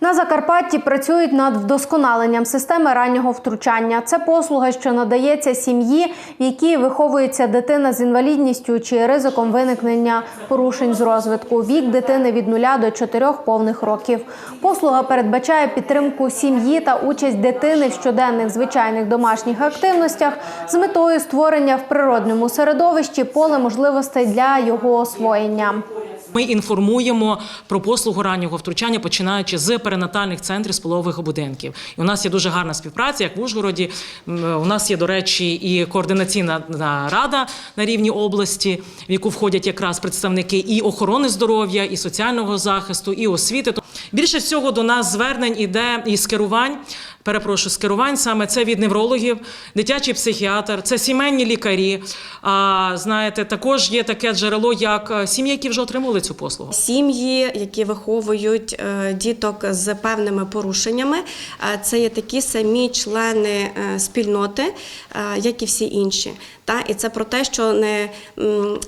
На Закарпатті працюють над вдосконаленням системи раннього втручання. Це послуга, що надається сім'ї, в якій виховується дитина з інвалідністю чи ризиком виникнення порушень з розвитку. Вік дитини від 0 до 4 повних років. Послуга передбачає підтримку сім'ї та участь дитини в щоденних звичайних домашніх активностях з метою створення в природньому середовищі поле можливостей для його освоєння. Ми інформуємо про послугу раннього втручання, починаючи з перинатальних центрів з пологових будинків. І у нас є дуже гарна співпраця, як в Ужгороді. У нас є, до речі, і координаційна рада на рівні області, в яку входять якраз представники і охорони здоров'я, і соціального захисту, і освіти. Більше всього до нас звернень іде і скерувань. Перепрошую, скерувань саме це від неврологів, дитячий психіатр, це сімейні лікарі. А знаєте, також є таке джерело, як е, сім'ї, які вже отримали цю послугу. Сім'ї, які виховують е, діток з певними порушеннями, це є такі самі члени е, спільноти, як і всі інші. Та і це про те, що не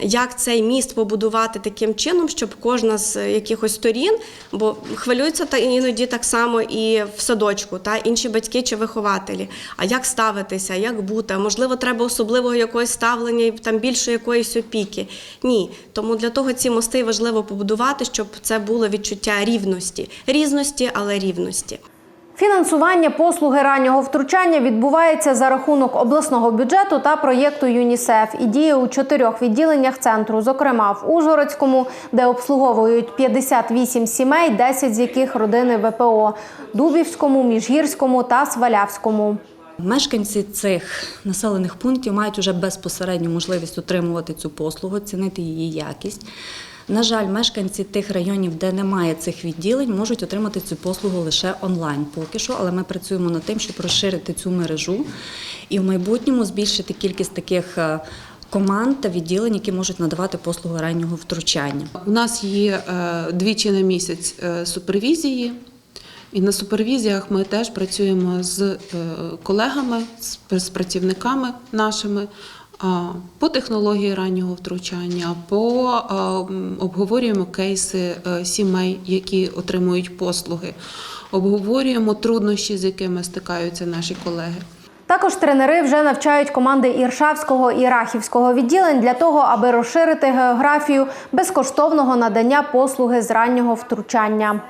як цей міст побудувати таким чином, щоб кожна з якихось сторін, бо хвилюються та іноді так само і в садочку, та інші батьки чи вихователі. А як ставитися, як бути? Можливо, треба особливого якогось ставлення і там більше якоїсь опіки. Ні, тому для того ці мости важливо побудувати, щоб це було відчуття рівності, різності, але рівності. Фінансування послуги раннього втручання відбувається за рахунок обласного бюджету та проєкту ЮНІСЕФ і діє у чотирьох відділеннях центру, зокрема в Ужгородському, де обслуговують 58 сімей, 10 з яких родини ВПО, Дубівському, Міжгірському та Свалявському. Мешканці цих населених пунктів мають уже безпосередню можливість отримувати цю послугу, цінити її якість. На жаль, мешканці тих районів, де немає цих відділень, можуть отримати цю послугу лише онлайн поки що, але ми працюємо над тим, щоб розширити цю мережу і в майбутньому збільшити кількість таких е, команд та відділень, які можуть надавати послуги раннього втручання. У нас є е, двічі на місяць е, супервізії, і на супервізіях ми теж працюємо з колегами, з працівниками нашими. По технології раннього втручання, по обговорюємо кейси е, сімей, які отримують послуги, обговорюємо труднощі, з якими стикаються наші колеги. Також тренери вже навчають команди Іршавського і Рахівського відділень для того, аби розширити географію безкоштовного надання послуги з раннього втручання.